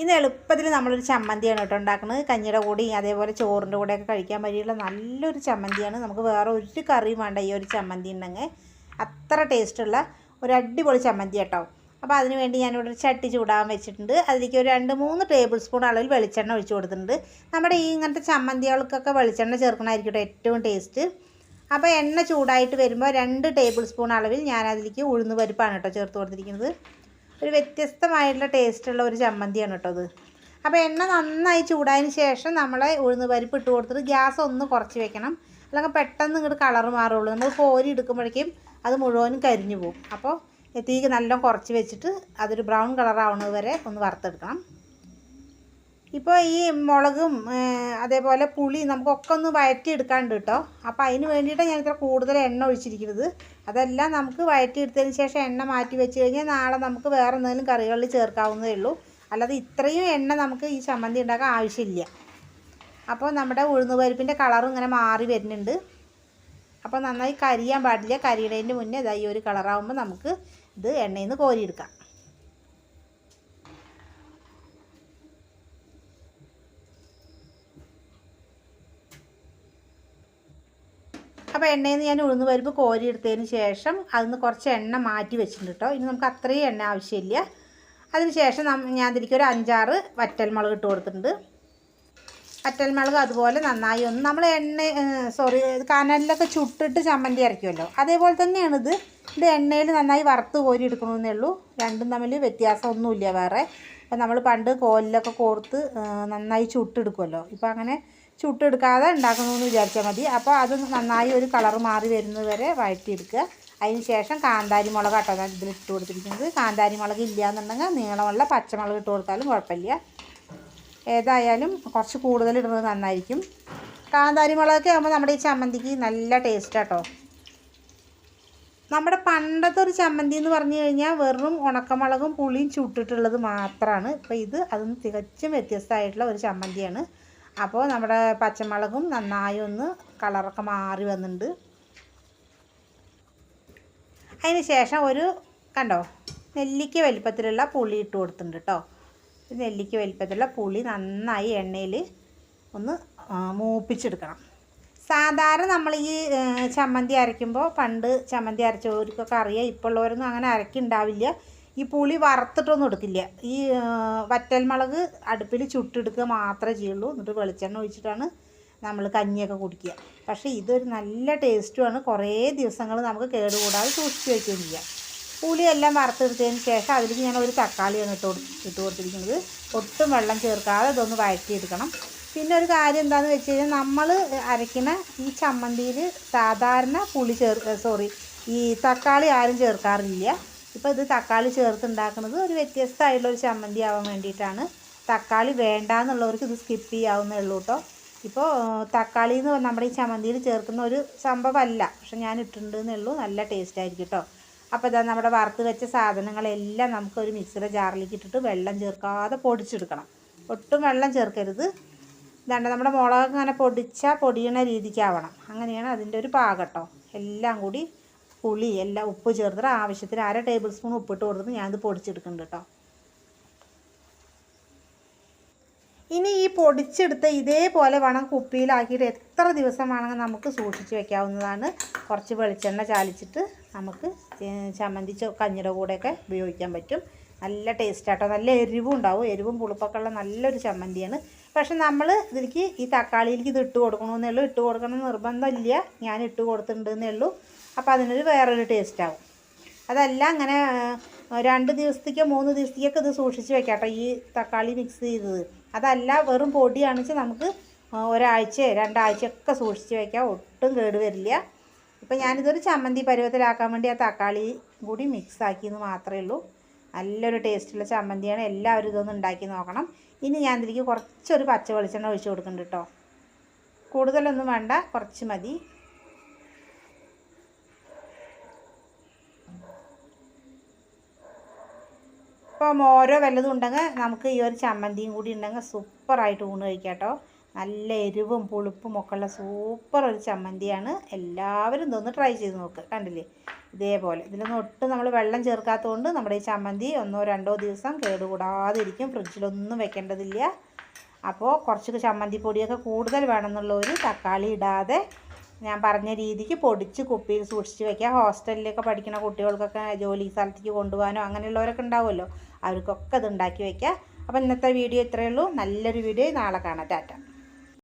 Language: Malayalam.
ഇന്ന് എളുപ്പത്തിൽ നമ്മളൊരു ചമ്മന്തിയാണ് കേട്ടോ ഉണ്ടാക്കുന്നത്. കഞ്ഞിയുടെ കൂടി അതേപോലെ ചോറിന്റെ കൂടെയൊക്കെ കഴിക്കാൻ പറ്റിയുള്ള നല്ലൊരു ചമ്മന്തിയാണ്. നമുക്ക് വേറെ ഒരു കറിയും വേണ്ട ഈ ഒരു ചമ്മന്തി ഉണ്ടെങ്കിൽ. അത്ര ടേസ്റ്റുള്ള ഒരു അടിപൊളി ചമ്മന്തി കേട്ടോ. അപ്പോൾ അതിന് വേണ്ടി ഞാനിവിടെ ഒരു ചട്ടി ചൂടാൻ വെച്ചിട്ടുണ്ട്. അതിലേക്ക് ഒരു രണ്ട് മൂന്ന് ടേബിൾ സ്പൂൺ അളവിൽ വെളിച്ചെണ്ണ ഒഴിച്ചു കൊടുത്തിട്ടുണ്ട്. നമ്മുടെ ഈ ഇങ്ങനത്തെ ചമ്മന്തികൾക്കൊക്കെ വെളിച്ചെണ്ണ ചേർക്കണമായിരിക്കും ഏറ്റവും ടേസ്റ്റ്. അപ്പോൾ എണ്ണ ചൂടായിട്ട് വരുമ്പോൾ രണ്ട് ടേബിൾ സ്പൂൺ അളവിൽ ഞാൻ അതിലേക്ക് ഉഴുന്ന് പരിപ്പാണ് കേട്ടോ ചേർത്ത് കൊടുത്തിരിക്കുന്നത്. ഒരു വ്യത്യസ്തമായിട്ടുള്ള ടേസ്റ്റുള്ള ഒരു ചമ്മന്തിയാണ് കേട്ടോ അത്. അപ്പോൾ എണ്ണ നന്നായി ചൂടായതിന് ശേഷം നമ്മൾ ഉഴുന്ന് പരിപ്പ് ഇട്ട് കൊടുത്തിട്ട് ഗ്യാസ് ഒന്ന് കുറച്ച് വെക്കണം. അല്ലെങ്കിൽ പെട്ടെന്ന് ഇങ്ങോട്ട് കളർ മാറുള്ളൂ. നമ്മൾ കോരി എടുക്കുമ്പോഴേക്കും അത് മുഴുവനും കരിഞ്ഞു പോകും. അപ്പോൾ തീക്ക് നല്ല കുറച്ച് വെച്ചിട്ട് അതൊരു ബ്രൗൺ കളർ ആവുന്നത് വരെ ഒന്ന് വറുത്തെടുക്കണം. ഇപ്പോൾ ഈ മുളകും അതേപോലെ പുളി നമുക്കൊക്കെ ഒന്ന് വഴറ്റിയെടുക്കാണ്ട് കേട്ടോ അപ്പോൾ അതിന് വേണ്ടിയിട്ടാണ് ഞാൻ ഇത്ര കൂടുതൽ എണ്ണ ഒഴിച്ചിരിക്കുന്നത്. അതെല്ലാം നമുക്ക് വഴറ്റിയെടുത്തതിന് ശേഷം എണ്ണ മാറ്റി വെച്ച് കഴിഞ്ഞാൽ നാളെ നമുക്ക് വേറെ എന്തെങ്കിലും കറികളിൽ ചേർക്കാവുന്നതേ ഉള്ളൂ. അല്ലാതെ ഇത്രയും എണ്ണ നമുക്ക് ഈ ചമ്മന്തി ഉണ്ടാക്കാൻ ആവശ്യമില്ല. അപ്പോൾ നമ്മുടെ ഉഴുന്നുപരിപ്പിന്റെ കളറും ഇങ്ങനെ മാറി വരുന്നുണ്ട്. അപ്പോൾ നന്നായി കരിയാൻ പാടില്ല. കരിയുന്നതിന്റെ മുന്നേ ഇതായി ഒരു കളറാകുമ്പോൾ നമുക്ക് ഇത് എണ്ണയിൽ നിന്ന് കോരിയെടുക്കാം. അപ്പോൾ എണ്ണയിൽ നിന്ന് ഞാൻ ഉഴുന്ന് പരിപ്പ് കോരി എടുത്തതിന് ശേഷം അതിൽ നിന്ന് കുറച്ച് എണ്ണ മാറ്റി വെച്ചിട്ടുണ്ട് കേട്ടോ ഇനി നമുക്ക് അത്രയും എണ്ണ ആവശ്യമില്ല. അതിന് ശേഷം ഞാൻ അതിലേക്ക് ഒരു അഞ്ചാറ് വറ്റൽമുളക് ഇട്ട് കൊടുത്തിട്ടുണ്ട്. വറ്റൽമുളക് അതുപോലെ നന്നായി ഒന്ന് നമ്മൾ എണ്ണ സോറി കനലിലൊക്കെ ചുട്ടിട്ട് ചമ്മന്തി അരയ്ക്കുമല്ലോ അതേപോലെ തന്നെയാണ് ഇത്. ഇത് എണ്ണയിൽ നന്നായി വറുത്ത് കോരി എടുക്കണമെന്നേ ഉള്ളൂ. രണ്ടും തമ്മിൽ വ്യത്യാസമൊന്നുമില്ല വേറെ. അപ്പം നമ്മൾ പണ്ട് കോലിലൊക്കെ കോർത്ത് നന്നായി ചുട്ടെടുക്കുമല്ലോ ഇപ്പോൾ അങ്ങനെ ചുട്ടെടുക്കാതെ ഉണ്ടാക്കണമെന്ന് വിചാരിച്ചാൽ മതി. അപ്പോൾ അത് നന്നായി ഒരു കളർ മാറി വരുന്നത് വരെ വഴറ്റിയെടുക്കുക. അതിന് ശേഷം കാന്താരി മുളക് കേട്ടോ ഇതിൽ ഇട്ട് കൊടുത്തിരിക്കുന്നത്. കാന്താരി മുളക് ഇല്ല എന്നുണ്ടെങ്കിൽ നീളമുള്ള പച്ചമുളക് ഇട്ട് കൊടുത്താലും കുഴപ്പമില്ല. ഏതായാലും കുറച്ച് കൂടുതൽ ഇടുന്നത് നന്നായിരിക്കും. കാന്താരി മുളകൊക്കെ ആകുമ്പോൾ നമ്മുടെ ഈ ചമ്മന്തിക്ക് നല്ല ടേസ്റ്റ് കേട്ടോ നമ്മുടെ പണ്ടത്തെ ഒരു ചമ്മന്തി എന്ന് പറഞ്ഞു കഴിഞ്ഞാൽ വെറും ഉണക്കമുളകും പുളിയും ചുട്ടിട്ടുള്ളത് മാത്രമാണ് ഇപ്പോൾ ഇത് അതൊന്ന് തികച്ചും വ്യത്യസ്തമായിട്ടുള്ള ഒരു ചമ്മന്തിയാണ്. അപ്പോൾ നമ്മുടെ പച്ചമുളകും നന്നായി ഒന്ന് കളറൊക്കെ മാറി വന്നിട്ടുണ്ട് അതിന് ശേഷം ഒരു കണ്ടോ നെല്ലിക്ക വലിപ്പത്തിലുള്ള പുളി ഇട്ട് കൊടുത്തിട്ടുണ്ട് കേട്ടോ നെല്ലിക്ക വലിപ്പത്തിലുള്ള പുളി നന്നായി എണ്ണയിൽ ഒന്ന് മൂപ്പിച്ചെടുക്കണം. സാധാരണ നമ്മൾ ഈ ചമ്മന്തി അരയ്ക്കുമ്പോൾ പണ്ട് ചമ്മന്തി അരച്ചവർക്കൊക്കെ അറിയാം. ഇപ്പോൾ ഉള്ളവരൊന്നും അങ്ങനെ അരക്കുണ്ടാവില്ല ഈ പുളി വറുത്തിട്ടൊന്നും എടുക്കില്ല. ഈ വറ്റൽ വറ്റൽമുളക് അടുപ്പിൽ ചുട്ടെടുക്കുക മാത്രമേ ചെയ്യുള്ളൂ. എന്നിട്ട് വെളിച്ചെണ്ണ ഒഴിച്ചിട്ടാണ് നമ്മൾ കഞ്ഞിയൊക്കെ കുടിക്കുക. പക്ഷേ ഇതൊരു നല്ല ടേസ്റ്റുമാണ് കുറേ ദിവസങ്ങൾ നമുക്ക് കേടുകൂടാതെ സൂക്ഷിച്ച് വയ്ക്കുകയും ചെയ്യാം. പുളിയെല്ലാം വറുത്തെടുത്തതിന് ശേഷം അതിലേക്ക് ഞാൻ ഒരു തക്കാളിയാണ് ഇട്ട് ഇട്ട് കൊടുത്തിരിക്കുന്നത്. ഒട്ടും വെള്ളം ചേർക്കാതെ ഇതൊന്ന് വഴറ്റിയെടുക്കണം. പിന്നെ ഒരു കാര്യം എന്താണെന്ന് വെച്ച് കഴിഞ്ഞാൽ നമ്മൾ അരയ്ക്കുന്ന ഈ ചമ്മന്തിയിൽ സാധാരണ പുളി ചേർ സോറി ഈ തക്കാളി ആരും ചേർക്കാറില്ല. ഇപ്പോൾ ഇത് തക്കാളി ചേർത്തുണ്ടാക്കുന്നത് ഒരു വ്യത്യസ്തമായിട്ടുള്ള ഒരു ചമ്മന്തി ആവാൻ വേണ്ടിയിട്ടാണ്. തക്കാളി വേണ്ട എന്നുള്ളവർക്ക് ഇത് സ്കിപ്പ് ചെയ്യാവുന്നേ ഉള്ളൂ കേട്ടോ ഇപ്പോൾ തക്കാളി എന്ന് നമ്മുടെ ഈ ചമ്മന്തിയിൽ ചേർക്കുന്ന ഒരു സംഭവമല്ല. പക്ഷെ ഞാൻ ഇട്ടിട്ടുണ്ടെന്നേ ഉള്ളൂ. നല്ല ടേസ്റ്റ് ആയിരിക്കും കേട്ടോ അപ്പോൾ ഇതാ നമ്മുടെ വറുത്ത് വെച്ച സാധനങ്ങളെല്ലാം നമുക്ക് ഒരു മിക്സിയുടെ ജാറിലേക്ക് ഇട്ടിട്ട് വെള്ളം ചേർക്കാതെ പൊടിച്ചെടുക്കണം. ഒട്ടും വെള്ളം ചേർക്കരുത്. ഇതാണ്ട് നമ്മുടെ മുളക് അങ്ങനെ പൊടിച്ചാൽ പൊടിയണ രീതിക്കാവണം. അങ്ങനെയാണ് അതിന്റെ ഒരു പാകട്ടോ എല്ലാം കൂടി പുളി എല്ലാം ഉപ്പ് ചേർത്തിട്ട് ആവശ്യത്തിന് അര ടേബിൾ സ്പൂൺ ഉപ്പിട്ട് കൊടുത്ത് ഞാനിത് പൊടിച്ചെടുക്കുന്നുണ്ട് കേട്ടോ. ഇനി ഈ പൊടിച്ചെടുത്ത് ഇതേപോലെ വേണം കുപ്പിയിലാക്കിയിട്ട് എത്ര ദിവസം വേണമെങ്കിൽ നമുക്ക് സൂക്ഷിച്ച് വെക്കാവുന്നതാണ്. കുറച്ച് വെളിച്ചെണ്ണ ചാലിച്ചിട്ട് നമുക്ക് ചമ്മന്തി കഞ്ഞിയുടെ കൂടെയൊക്കെ ഉപയോഗിക്കാൻ പറ്റും. നല്ല ടേസ്റ്റ് ആട്ടോ. നല്ല എരിവും ഉണ്ടാവും. എരിവും പുളിപ്പൊക്കെ ഉള്ള നല്ലൊരു ചമ്മന്തിയാണ്. പക്ഷെ നമ്മൾ ഇതിലേക്ക് ഈ തക്കാളിയിലേക്ക് ഇത് ഇട്ട് കൊടുക്കണമെന്നേ ഉള്ളൂ. ഇട്ട് കൊടുക്കണം നിർബന്ധമില്ല ഞാൻ ഇട്ട് കൊടുത്തിട്ടുണ്ടെന്നേ ഉള്ളൂ. അപ്പോൾ അതിനൊരു വേറൊരു ടേസ്റ്റാവും അതല്ല അങ്ങനെ രണ്ട് ദിവസത്തേക്കോ മൂന്ന് ദിവസത്തേക്കൊക്കെ ഇത് സൂക്ഷിച്ച് വെക്കാട്ടോ ഈ തക്കാളി മിക്സ് ചെയ്തത്. അതല്ല വെറും പൊടിയാണെന്ന് നമുക്ക് ഒരാഴ്ച രണ്ടാഴ്ചയൊക്കെ സൂക്ഷിച്ച് വയ്ക്കാം ഒട്ടും കേട് വരില്ല. ഇപ്പം ഞാനിതൊരു ചമ്മന്തി പരുവത്തിലാക്കാൻ വേണ്ടി ആ തക്കാളി കൂടി മിക്സ് ആക്കിയെന്ന് മാത്രമേ ഉള്ളൂ. നല്ലൊരു ടേസ്റ്റുള്ള ചമ്മന്തിയാണ്. എല്ലാവരും ഇതൊന്ന് ഉണ്ടാക്കി നോക്കണം. ഇനി ഞാൻ ഇതിലേക്ക് കുറച്ചൊരു പച്ച വെളിച്ചെണ്ണ ഒഴിച്ച് കൊടുക്കുന്നുണ്ട് കേട്ടോ. കൂടുതലൊന്നും വേണ്ട കുറച്ച് മതി. ഇപ്പം ഓരോ വല്ലതും ഉണ്ടെങ്കിൽ നമുക്ക് ഈ ഒരു ചമ്മന്തിയും കൂടി ഉണ്ടെങ്കിൽ സൂപ്പറായിട്ട് ഊണ് കഴിക്കാം കേട്ടോ. നല്ല എരിവും പുളിപ്പും ഒക്കെ ഉള്ള സൂപ്പർ ഒരു ചമ്മന്തിയാണ്. എല്ലാവരും ഇതൊന്ന് ട്രൈ ചെയ്ത് നോക്ക് കണ്ടില്ലേ? ഇതേപോലെ. ഇതിലൊന്നും ഒട്ടും നമ്മൾ വെള്ളം ചേർക്കാത്തതുകൊണ്ട് നമ്മുടെ ഈ ചമ്മന്തി ഒന്നോ രണ്ടോ ദിവസം കേടുകൂടാതിരിക്കും. ഫ്രിഡ്ജിലൊന്നും വെക്കേണ്ടതില്ല. അപ്പോൾ കുറച്ച് ചമ്മന്തി പൊടിയൊക്കെ കൂടുതൽ വേണമെന്നുള്ളവർ തക്കാളി ഇടാതെ ഞാൻ പറഞ്ഞ രീതിക്ക് പൊടിച്ച് കുപ്പിയിൽ സൂക്ഷിച്ച് വെക്കുക. ഹോസ്റ്റലിലൊക്കെ പഠിക്കുന്ന കുട്ടികൾക്കൊക്കെ ജോലി സ്ഥലത്തേക്ക് കൊണ്ടുപോകാനോ അങ്ങനെയുള്ളവരൊക്കെ ഉണ്ടാവുമല്ലോ. അവർക്കൊക്കെ അത് ഉണ്ടാക്കി വയ്ക്കുക. അപ്പോൾ ഇന്നത്തെ വീഡിയോ ഇത്രയേ ഉള്ളൂ. നല്ലൊരു വീഡിയോ നാളെ കാണാം. ടാറ്റ.